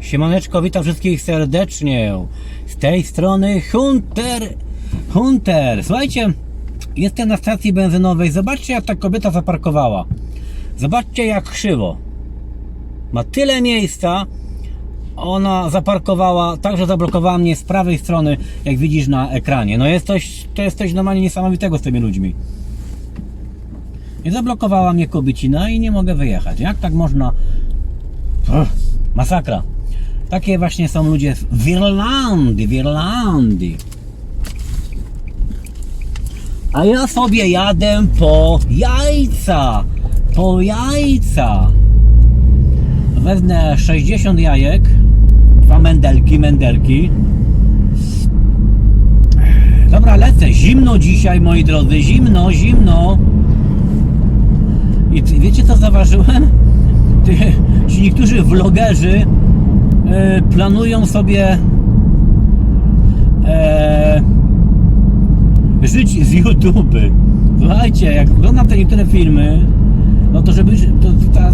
Siemaneczko, witam wszystkich serdecznie. Z tej strony Hunter. Hunter. Słuchajcie, jestem na stacji benzynowej. Zobaczcie, jak ta kobieta zaparkowała. Zobaczcie, jak krzywo. Ma tyle miejsca. Ona zaparkowała, także zablokowała mnie z prawej strony, jak widzisz na ekranie. No jest coś, to jest coś normalnie niesamowitego z tymi ludźmi. I zablokowała mnie kobiecina i nie mogę wyjechać. Jak tak można? Masakra. Takie właśnie są ludzie w Irlandii, w Irlandii. A ja sobie jadę po jajca. Po jajca. Wezmę 60 jajek. Dwa mendelki, mendelki. Dobra, lecę. Zimno dzisiaj, moi drodzy. Zimno, zimno. I wiecie co zauważyłem? Ci niektórzy vlogerzy planują sobie e, żyć z YouTube. Słuchajcie, jak oglądam te niektóre filmy, no to żeby, to, ta,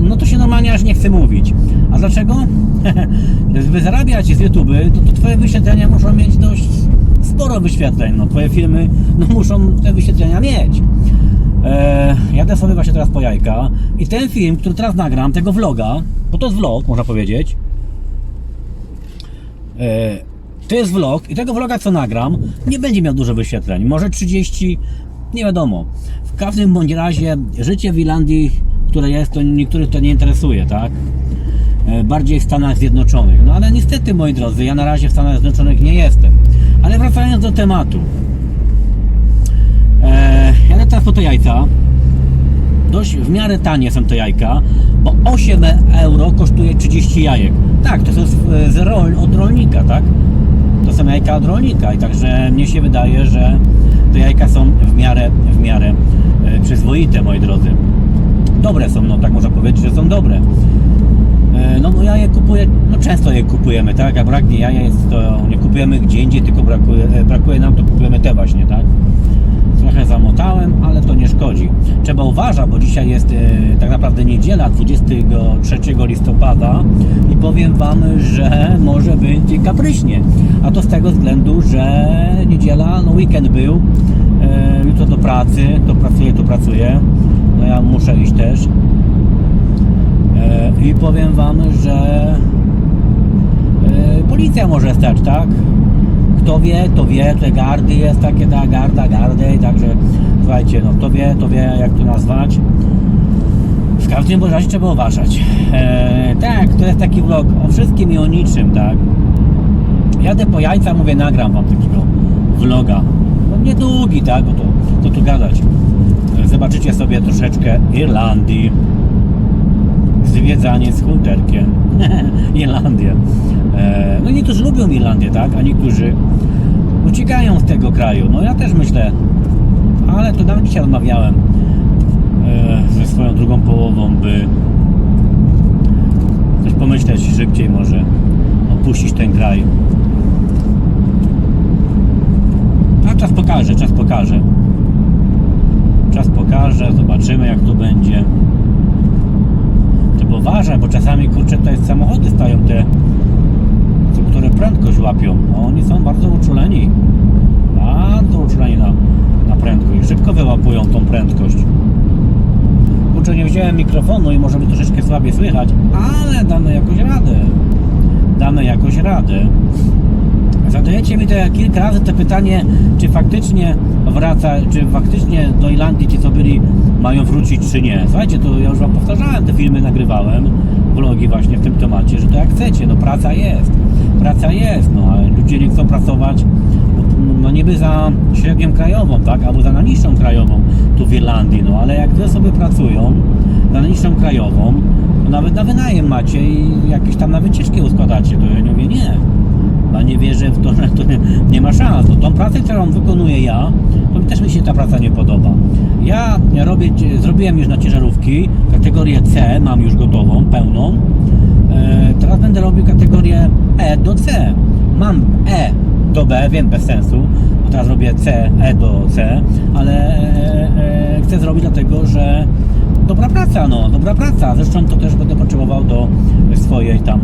no to się normalnie aż nie chce mówić. A dlaczego? Żeby zarabiać z YouTube, to, to twoje wyświetlenia muszą mieć dość sporo wyświetleń. No twoje filmy no, muszą te wyświetlenia mieć. E, jadę sobie właśnie teraz po jajka i ten film, który teraz nagram, tego vloga, bo to jest vlog, można powiedzieć. E, to jest vlog i tego vloga co nagram nie będzie miał dużo wyświetleń, może 30, nie wiadomo. W każdym bądź razie życie w Irlandii, które jest, to niektórych to nie interesuje, tak? E, Bardziej w Stanach Zjednoczonych. No ale niestety, moi drodzy, ja na razie w Stanach Zjednoczonych nie jestem. Ale wracając do tematu. E, jadę teraz po te jajca. Dość w miarę tanie są te jajka, bo 8 euro kosztuje 30 jajek. Tak, to e, z rol, od rolnika, tak? To są jajka od rolnika i także mnie się wydaje, że te jajka są w miarę, w miarę e, przyzwoite, moi drodzy. Dobre są, no tak można powiedzieć, że są dobre. E, No bo ja je kupuję, no często je kupujemy, tak? Jak braknie jaja jest, to nie kupujemy gdzie indziej, tylko brakuje, e, brakuje nam, to kupujemy te właśnie, tak? Trochę zamotałem, ale to nie szkodzi. Trzeba uważać, bo dzisiaj jest e, tak naprawdę niedziela, 23 listopada i powiem Wam, że może będzie kapryśnie. A to z tego względu, że niedziela, no weekend był, e, jutro do pracy, to pracuję, to pracuję. No ja muszę iść też. E, I powiem Wam, że policja może stać, tak? Kto wie, to wie, te gardy jest takie, ta garda, gardy, także słuchajcie, no kto wie, to wie jak to nazwać. W każdym razie trzeba uważać. E, tak, to jest taki vlog o wszystkim i o niczym, tak? Jadę po jajca, mówię, nagram Wam takiego vloga. No niedługi, tak, bo to, to tu gadać. E, Zobaczycie sobie troszeczkę Irlandii zwiedzanie z hunterkiem. Irlandię. E, no niektórzy lubią Irlandię, tak? A niektórzy uciekają z tego kraju. No ja też myślę, ale to nawet dzisiaj rozmawiałem e, ze swoją drugą połową, by coś pomyśleć szybciej może opuścić ten kraj. A czas pokaże, czas pokaże. Czas pokaże, zobaczymy jak to będzie. Uważać, bo czasami kurczę to jest samochody stają te, które prędkość łapią. A oni są bardzo uczuleni. Bardzo uczuleni na, na prędkość. Szybko wyłapują tą prędkość. Kurczę, nie wziąłem mikrofonu i może mi troszeczkę słabiej słychać, ale damy jakoś radę. Damy jakoś radę. Zadajecie mi to kilka razy te pytanie, czy faktycznie wraca, czy faktycznie do Irlandii ci co byli mają wrócić, czy nie. Słuchajcie, to ja już wam powtarzałem, te filmy nagrywałem, vlogi właśnie w tym temacie, że to jak chcecie, no praca jest. Praca jest, no ale ludzie nie chcą pracować no niby za średnią krajową, tak, albo za najniższą krajową tu w Irlandii, no ale jak wy sobie pracują za najniższą krajową, to nawet na wynajem macie i jakieś tam na wycieczki uskładacie, to ja nie mówię nie. A nie wierzę w to, że to nie, ma szans. No, tą pracę, którą wykonuję ja, to też mi się ta praca nie podoba. Ja, robię, zrobiłem już na ciężarówki kategorię C, mam już gotową, pełną. E, teraz będę robił kategorię E do C. Mam E do B, wiem bez sensu, bo teraz robię C, E do C, ale e, e, chcę zrobić dlatego, że dobra praca, no, dobra praca. Zresztą to też będę potrzebował do swojej tam,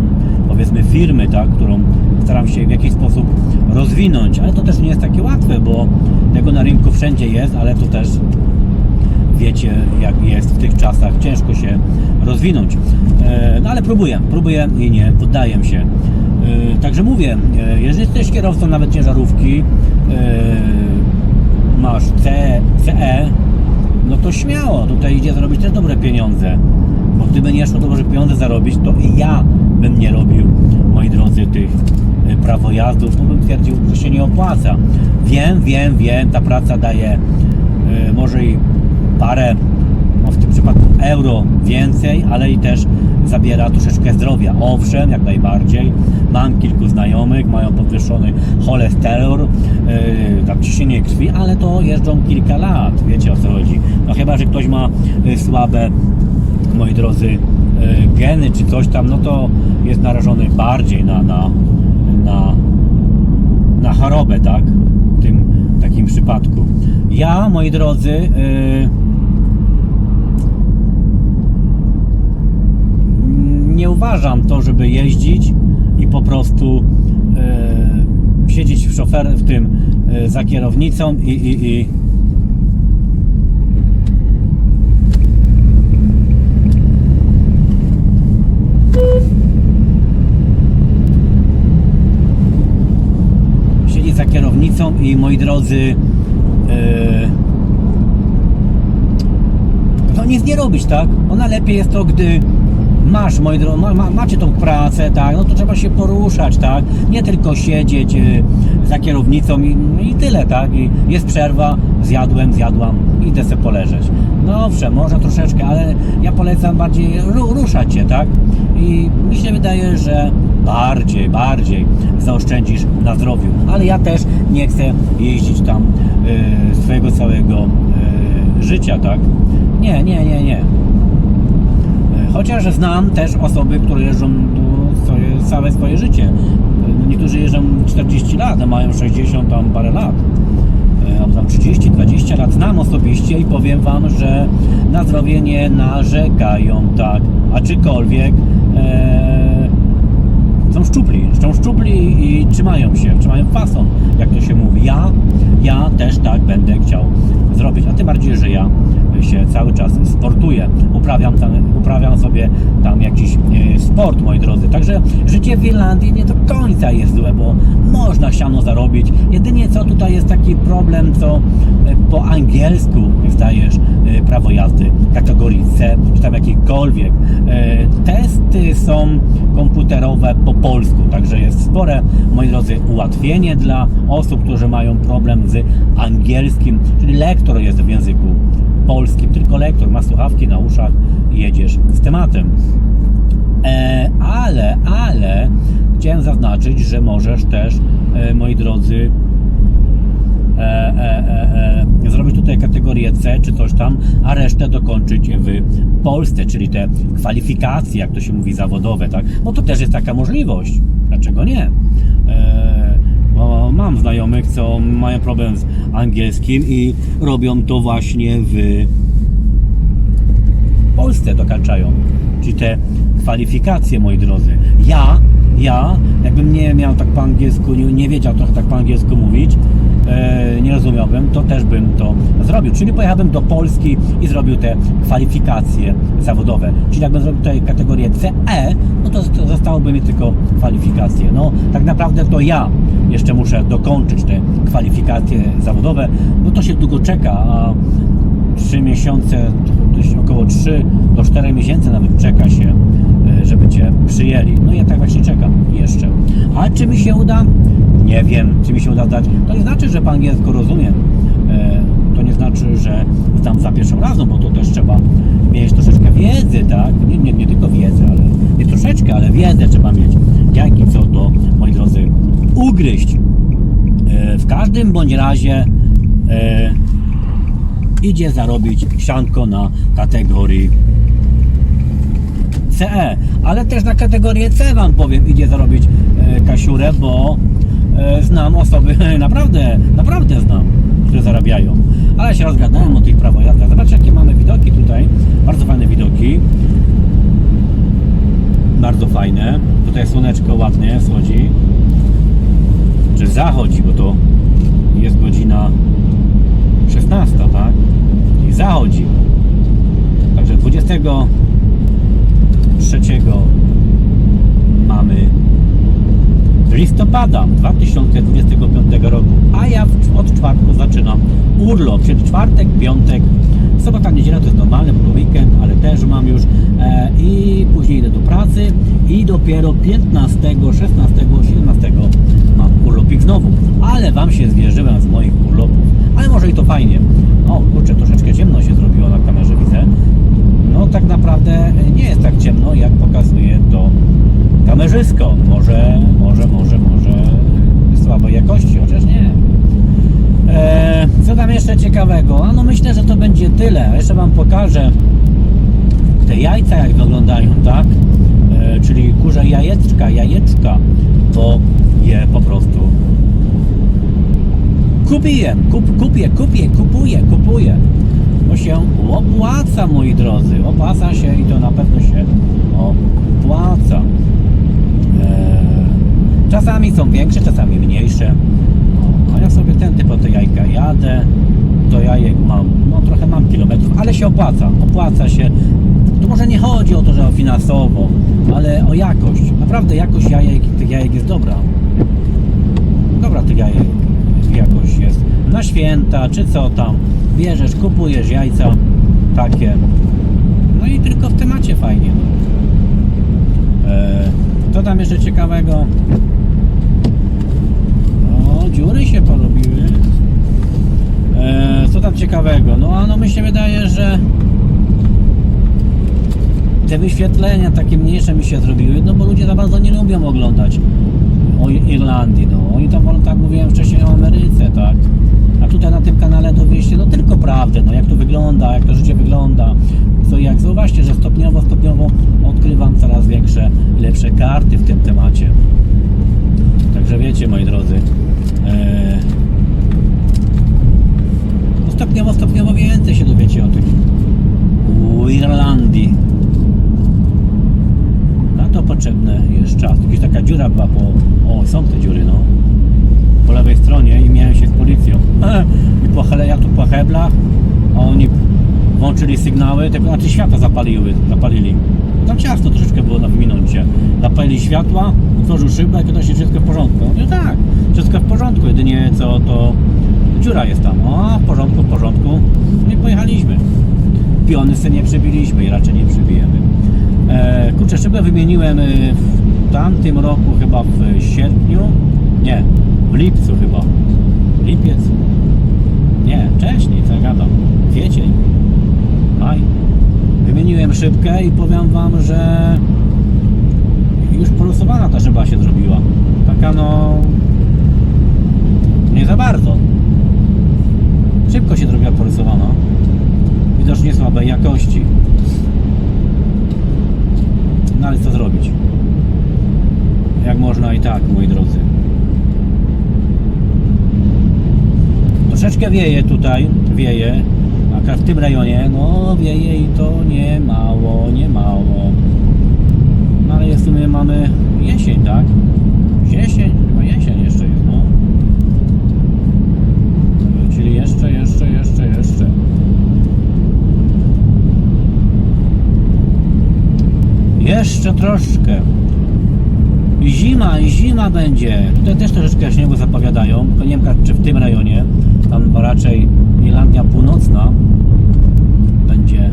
powiedzmy, firmy, tak, którą staram się w jakiś sposób rozwinąć, ale to też nie jest takie łatwe, bo tego na rynku wszędzie jest, ale to też wiecie, jak jest w tych czasach, ciężko się rozwinąć. E, No ale próbuję, próbuję i nie poddaję się. E, Także mówię, e, jeżeli jesteś kierowcą nawet ciężarówki, masz C, CE, no to śmiało, tutaj idzie zarobić też dobre pieniądze. Bo gdyby nie szło dobre pieniądze zarobić, to i ja bym nie robił, moi drodzy, tych e, prawojazdów, no bym twierdził, że się nie opłaca. Wiem, wiem, wiem, ta praca daje e, może i parę, przypadku euro więcej, ale i też zabiera troszeczkę zdrowia. Owszem, jak najbardziej. Mam kilku znajomych, mają podwyższony cholesterol, yy, tam ciśnienie krwi, ale to jeżdżą kilka lat. Wiecie o co chodzi. No chyba, że ktoś ma yy, słabe, moi drodzy, yy, geny czy coś tam, no to jest narażony bardziej na, na, na, na chorobę, tak? W tym takim przypadku. Ja, moi drodzy, yy, nie uważam to, żeby jeździć i po prostu e, siedzieć w szofer, w tym e, za kierownicą i, i, i siedzieć za kierownicą i moi drodzy e, to nic nie robić, tak? Ona lepiej jest to, gdy masz, moi drodzy, ma, ma, macie tą pracę, tak? No to trzeba się poruszać, tak? Nie tylko siedzieć y, za kierownicą i, i tyle, tak? I jest przerwa, zjadłem, zjadłam, idę sobie poleżeć. No owszem, może troszeczkę, ale ja polecam bardziej ru, ruszać się, tak? I mi się wydaje, że bardziej, bardziej zaoszczędzisz na zdrowiu. Ale ja też nie chcę jeździć tam y, swojego całego y, życia, tak? Nie, nie, nie, nie. Chociaż znam też osoby, które jeżdżą swoje, całe swoje życie. Niektórzy jeżdżą 40 lat, a mają 60 tam parę lat. E, tam 30, 20 lat znam osobiście i powiem Wam, że na zdrowie nie narzekają tak. Aczkolwiek e, są szczupli, są szczupli i trzymają się, trzymają fason, jak to się mówi. Ja, ja też tak będę chciał zrobić, a tym bardziej, że ja się cały czas sportuję, uprawiam, tam, uprawiam sobie tam jakiś e, sport, moi drodzy. Także życie w Irlandii nie do końca jest złe, bo można siano zarobić. Jedynie co tutaj jest taki problem, co e, po angielsku zdajesz e, prawo jazdy kategorii C, czy tam jakiejkolwiek. Testy są komputerowe po polsku, także jest spore, moi drodzy, ułatwienie dla osób, którzy mają problem z angielskim, czyli lektor jest w języku polskim, tylko lektor ma słuchawki na uszach i jedziesz z tematem. E, ale, ale chciałem zaznaczyć, że możesz też, e, moi drodzy, e, e, e, e, zrobić tutaj kategorię C czy coś tam, a resztę dokończyć w Polsce, czyli te kwalifikacje, jak to się mówi, zawodowe, tak? No to też jest taka możliwość. Dlaczego nie? E, bo mam znajomych, co mają problem z angielskim i robią to właśnie w Polsce dokańczają. Czyli te kwalifikacje, moi drodzy. Ja, ja, jakbym nie miał tak po angielsku, nie, nie wiedział trochę tak po angielsku mówić, nie rozumiałbym, to też bym to zrobił. Czyli pojechałbym do Polski i zrobił te kwalifikacje zawodowe. Czyli jakbym zrobił tutaj kategorię CE, no to zostałoby mi tylko kwalifikacje. No, tak naprawdę to ja jeszcze muszę dokończyć te kwalifikacje zawodowe, no to się długo czeka, a 3 miesiące, około 3 do 4 miesięcy nawet czeka się, e, żeby Cię przyjęli. No ja tak właśnie czekam jeszcze. A czy mi się uda? Nie wiem, czy mi się uda zdać. To nie znaczy, że po angielsku rozumiem. E, To nie znaczy, że zdam za pierwszym razem, bo to też trzeba mieć troszeczkę wiedzy, tak? Nie, nie, nie tylko wiedzy, ale nie troszeczkę, ale wiedzę trzeba mieć. Jak i co to, moi drodzy, ugryźć. E, W każdym bądź razie e, idzie zarobić sianko na kategorii CE, ale też na kategorię C Wam powiem, idzie zarobić e, kasiurę, bo E, znam osoby, naprawdę, naprawdę znam, które zarabiają. Ale się rozgadałem o tych prawach jazdy. Zobaczcie, jakie mamy widoki tutaj. Bardzo fajne widoki. Bardzo fajne. Tutaj słoneczko ładnie schodzi. Czy zachodzi, bo to jest godzina 16, tak? I zachodzi. Także 23 mamy listopada 2025 roku, a ja od czwartku zaczynam urlop, czyli czwartek, piątek, sobota, niedziela to jest normalny, bo to weekend, ale też mam już e, i później idę do pracy i dopiero 15, 16, 17 mam urlopik znowu, ale Wam się zwierzyłem z moich urlopów, ale może i to fajnie. O kurczę, troszeczkę ciemno się zrobiło na kamerze, widzę. No tak naprawdę nie jest tak ciemno, jak pokazuje to kamerzysko. Może, może, może, może słabej jakości, chociaż nie. E, co tam jeszcze ciekawego? A no myślę, że to będzie tyle. Jeszcze Wam pokażę te jajca, jak wyglądają, tak? E, czyli kurze jajeczka, jajeczka, bo je po prostu kupię, kup, kupię, kupię, kupuję, kupuję. Bo się opłaca, moi drodzy. Opłaca się i to na pewno się opłaca. Eee, czasami są większe, czasami mniejsze. No, a ja sobie tędy po te jajka jadę. Jajek mam, no trochę mam kilometrów, ale się opłaca. Opłaca się. To może nie chodzi o to, że finansowo, ale o jakość. Naprawdę jakość jajek, tych jajek jest dobra. Dobra tych jajek jakoś jest. Na święta, czy co tam. Bierzesz, kupujesz jajca takie. No i tylko w temacie fajnie. No. E, co tam jeszcze ciekawego? O, dziury się porobiły. E, co tam ciekawego? No, a no mi się wydaje, że te wyświetlenia takie mniejsze mi się zrobiły, no bo ludzie za bardzo nie lubią oglądać o Irlandii, no. Oni tam wolą, tak mówiłem wcześniej o Ameryce, tak? A tutaj na tym kanale dowieście no tylko prawdę, no jak to wygląda, jak to życie wygląda. Co i jak zauważcie, że stopniowo, stopniowo odkrywam coraz większe, lepsze karty w tym temacie. Także wiecie, moi drodzy, no stopniowo, stopniowo więcej się dowiecie o tym. U Irlandii. Na to potrzebny jest czas. Jakaś taka dziura była po... O, są te dziury, no. Po lewej stronie i miałem się z policją. I po hele, ja tu po heblach, a oni włączyli sygnały, tylko znaczy światła zapaliły, zapalili. Tam ciasto troszeczkę było na minącie. Zapalili światła, otworzył szybę, i to się wszystko w porządku. No tak, wszystko w porządku, jedynie co to dziura jest tam. O, w porządku, w porządku. No i pojechaliśmy. Piony sobie nie przybiliśmy i raczej nie przybijemy. E, kurczę, szybę wymieniłem e, w tamtym roku, chyba w sierpniu. Nie, w lipcu chyba. Lipiec? Nie, wcześniej, co ja gadam. Kwiecień. Maj. Wymieniłem szybkę i powiem Wam, że już polusowana ta szyba się zrobiła. Taka no... Nie za bardzo. Szybko się zrobiła porysowana. Widocznie słabej jakości. No ale co zrobić? Jak można i tak, moi drodzy. Troszeczkę wieje tutaj, wieje. A w tym rejonie, no wieje i to nie mało, nie mało. No ale w sumie mamy jesień, tak? Jesień, chyba jesień jeszcze jest, no. Czyli jeszcze, jeszcze, jeszcze, jeszcze. Jeszcze troszkę. Zima, zima będzie. Tutaj też troszeczkę śniegu zapowiadają. Tylko nie wiem, czy w tym rejonie. Tam raczej Irlandia Północna będzie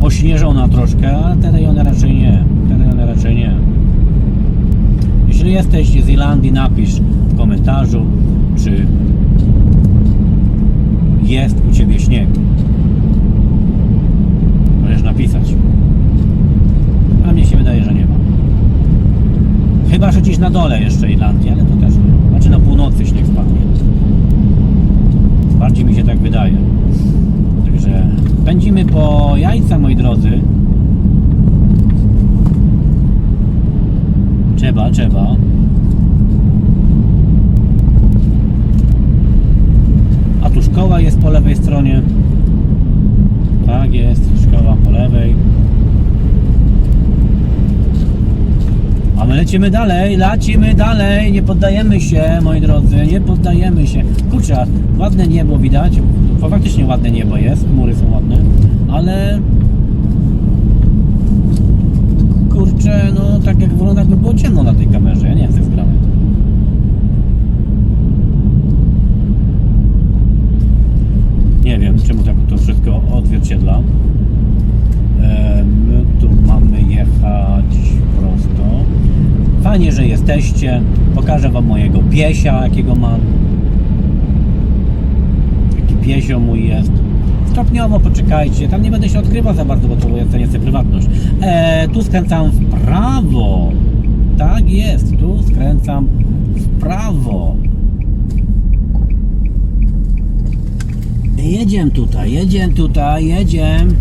ośnieżona troszkę, ale te rejony raczej nie. Te rejony raczej nie. Jeśli jesteś z Irlandii, napisz w komentarzu, czy jest u Ciebie śnieg. Możesz napisać. A mnie się wydaje, że nie ma. Chyba, że gdzieś na dole jeszcze Irlandii, ale to też nie. Znaczy na północy śnieg spadnie. Bardziej mi się tak wydaje. Także pędzimy po jajca, moi drodzy. Trzeba, trzeba. A tu szkoła jest po lewej stronie. Tak jest, szkoła po lewej. A my lecimy dalej, lecimy dalej, nie poddajemy się, moi drodzy, nie poddajemy się. Kurczę, ładne niebo widać, bo faktycznie ładne niebo jest, chmury są ładne, ale kurczę, no tak jak wygląda, jakby było ciemno na tej kamerze, ja nie wiem co jest. Nie wiem, czemu tak to wszystko odzwierciedla. My tu mamy jechać. Fajnie, że jesteście. Pokażę Wam mojego piesia, jakiego mam. Jaki piesio mój jest. Stopniowo poczekajcie. Tam nie będę się odkrywał za bardzo, bo to jest, to jest prywatność. E, tu skręcam w prawo. Tak jest. Tu skręcam w prawo. Jedziemy tutaj, jedziemy tutaj, jedziemy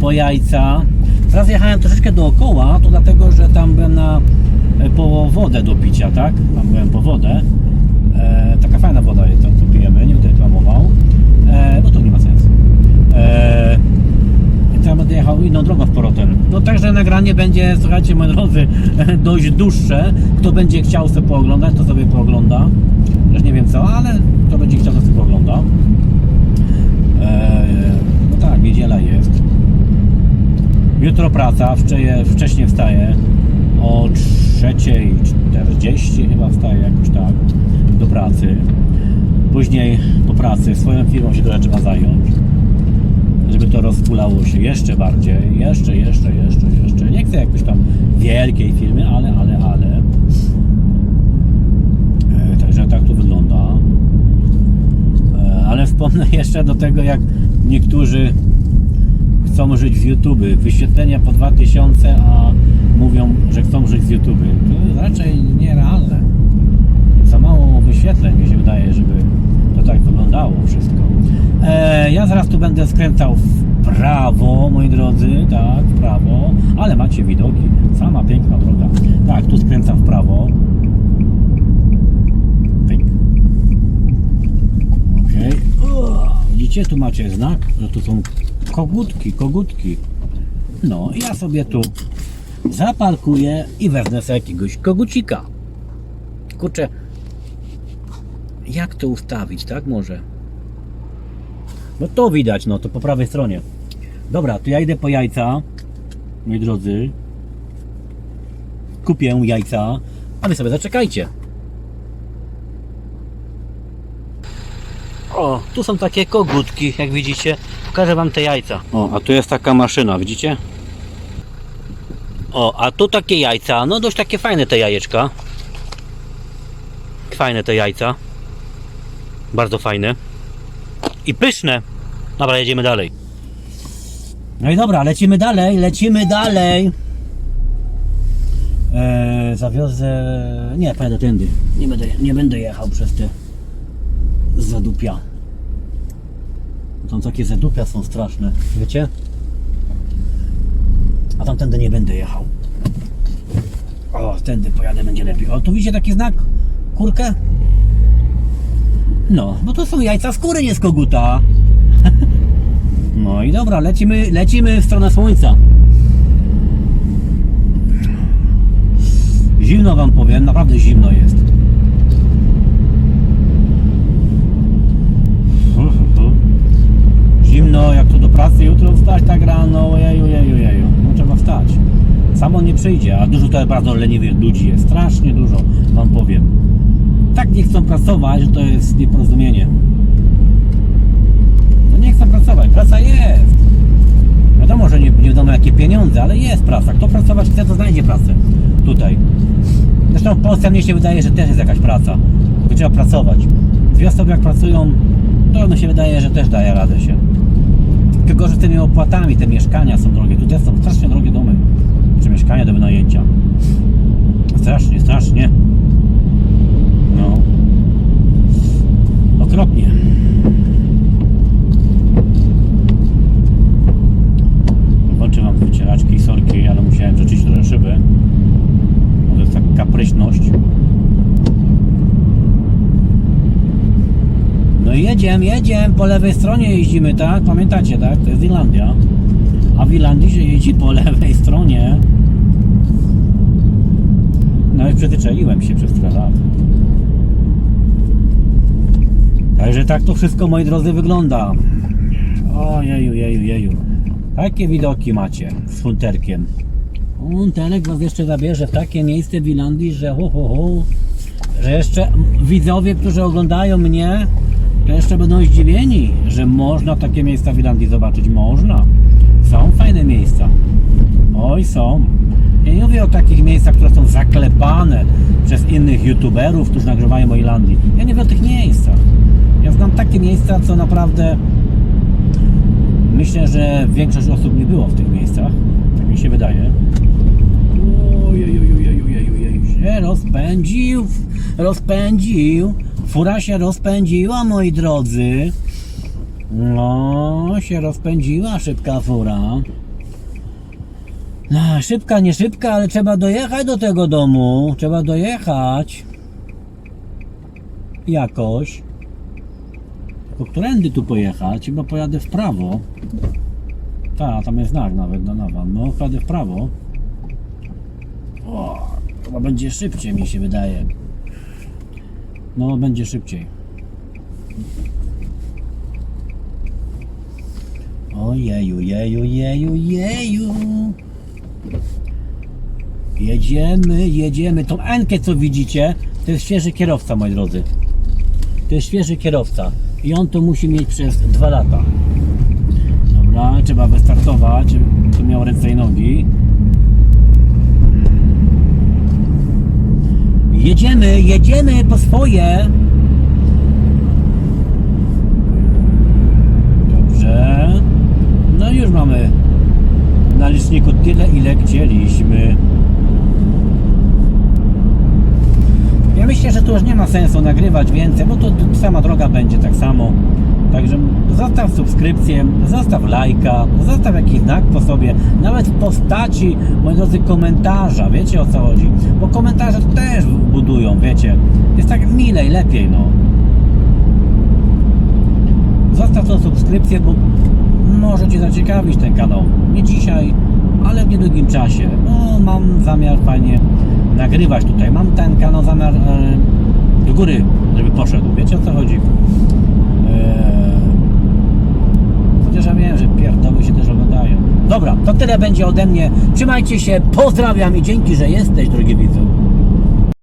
po jajca. Teraz jechałem troszeczkę dookoła, to dlatego, że tam byłem na, e, po wodę do picia, tak? Tam byłem po wodę. E, taka fajna woda jest, tam co pijemy, nie będę reklamował, e, to nie ma sensu. E, teraz będę jechał inną drogą z powrotem. No także nagranie będzie, słuchajcie moi drodzy, dość dłuższe. Kto będzie chciał sobie pooglądać, to sobie poogląda. Też nie wiem co, ale kto będzie chciał, to sobie poogląda. E, no tak, niedziela jest. Jutro praca, wcześnie, wcześniej wstaję. O 3.40 chyba wstaję jakoś tak do pracy. Później po pracy swoją firmą się trochę trzeba zająć. Żeby to rozpulało się jeszcze bardziej. Jeszcze, jeszcze, jeszcze, jeszcze. Nie chcę jakoś tam wielkiej firmy, ale, ale, ale. E, Także tak to wygląda. E, Ale wspomnę jeszcze do tego, jak niektórzy chcą żyć z YouTube. Wyświetlenia po 2000, a mówią, że chcą żyć z YouTube. To raczej nierealne. Za mało wyświetleń mi się wydaje, żeby to tak wyglądało wszystko. E, ja zaraz tu będę skręcał w prawo, moi drodzy, tak, w prawo, ale macie widoki. Sama piękna droga. Tak, tu skręcam w prawo. Okej. O, Widzicie, tu macie znak, że tu są kogutki, kogutki. No, ja sobie tu zaparkuję i wezmę sobie jakiegoś kogucika. Kurczę, jak to ustawić, tak może? No to widać, no to po prawej stronie. Dobra, to ja idę po jajca, moi drodzy. Kupię jajca, a wy sobie zaczekajcie. O, tu są takie kogutki, jak widzicie. Pokażę wam te jajca. O, a tu jest taka maszyna, widzicie? O, a tu takie jajca. No dość takie fajne te jajeczka. Fajne te jajca. Bardzo fajne. I pyszne. Dobra, jedziemy dalej. No i dobra, lecimy dalej, lecimy dalej. Eee, zawiozę... Nie, pojadę tędy. Nie będę, nie będę jechał przez te zadupia. Tam takie zadupia są straszne, wiecie? A tamtędy nie będę jechał. O, tędy pojadę, będzie lepiej. O, tu widzicie taki znak? Kurkę? No, bo to są jajca skóry, nie z koguta. No i dobra, lecimy, lecimy w stronę słońca. Zimno wam powiem, naprawdę zimno jest. Zimno, jak tu do pracy jutro wstać tak rano, ojeju, ojeju, ojeju. No trzeba wstać. Samo nie przyjdzie, a dużo to bardzo leniwych ludzi jest. Strasznie dużo, wam powiem. Tak nie chcą pracować, że to jest nieporozumienie. No nie chcą pracować, praca jest. Wiadomo, że nie, nie wiadomo jakie pieniądze, ale jest praca. Kto pracować chce, to znajdzie pracę. Tutaj. Zresztą w Polsce mnie się wydaje, że też jest jakaś praca. Tylko trzeba pracować. Dwie osoby jak pracują, to mi się wydaje, że też daje radę się. Tylko, że tymi opłatami, te mieszkania są drogie. Tutaj są strasznie drogie domy. Czy mieszkania do wynajęcia. Strasznie, strasznie. No. Okropnie. Włączę wam wycieraczki sorki, ale musiałem rzucić trochę szyby. Bo to jest taka kapryśność. No i jedziemy, jedziemy, po lewej stronie jeździmy, tak? Pamiętacie, tak? To jest Irlandia. A w Irlandii się jeździ po lewej stronie. I przyzwyczaiłem się przez tyle lat. Także tak to wszystko, moi drodzy, wygląda. O jeju, jeju, jeju. Takie widoki macie z funterkiem. Funterek was jeszcze zabierze w takie miejsce w Wilandii, że ho, ho, ho. Że jeszcze widzowie, którzy oglądają mnie, to jeszcze będą zdziwieni, że można takie miejsca w Irlandii zobaczyć. Można. Są fajne miejsca. Oj, są. Ja nie mówię o takich miejscach, które są zaklepane przez innych youtuberów, którzy nagrywają o Irlandii. Ja nie wiem o tych miejscach. Ja znam takie miejsca, co naprawdę myślę, że większość osób nie było w tych miejscach. Tak mi się wydaje. Ojej, ojej, ojej, ojej, ojej, się rozpędził, rozpędził. Fura się rozpędziła, moi drodzy. No, się rozpędziła szybka fura. No, szybka, nie szybka, ale trzeba dojechać do tego domu. Trzeba dojechać. Jakoś. Tylko którędy tu pojechać? Chyba pojadę w prawo. Tak, tam jest znak nawet na nawan. No, pojadę w prawo. O, chyba będzie szybciej, mi się wydaje. No, będzie szybciej. Ojeju, jeju, jeju, jeju. Jedziemy, jedziemy. Tą Enkę, co widzicie, to jest świeży kierowca, moi drodzy. To jest świeży kierowca. I on to musi mieć przez dwa lata. Dobra, trzeba wystartować, żeby miał ręce i nogi. Jedziemy, jedziemy po swoje. Dobrze. No już mamy na liczniku tyle, ile chcieliśmy. Ja myślę, że tu już nie ma sensu nagrywać więcej, bo to sama droga będzie tak samo. Także zostaw subskrypcję, zostaw lajka, zostaw jakiś znak po sobie, nawet w postaci, moi drodzy, komentarza, wiecie o co chodzi? Bo komentarze też budują, wiecie. Jest tak milej, lepiej, no. Zostaw tą subskrypcję, bo może Cię zaciekawić ten kanał. Nie dzisiaj, ale w niedługim czasie. No, mam zamiar fajnie nagrywać tutaj. Mam ten kanał zamiar e, do góry, żeby poszedł. Wiecie o co chodzi? E, chociaż ja wiem, że pierdoły się też oglądają. Dobra, to tyle będzie ode mnie. Trzymajcie się, pozdrawiam i dzięki, że jesteś, drogi widzu.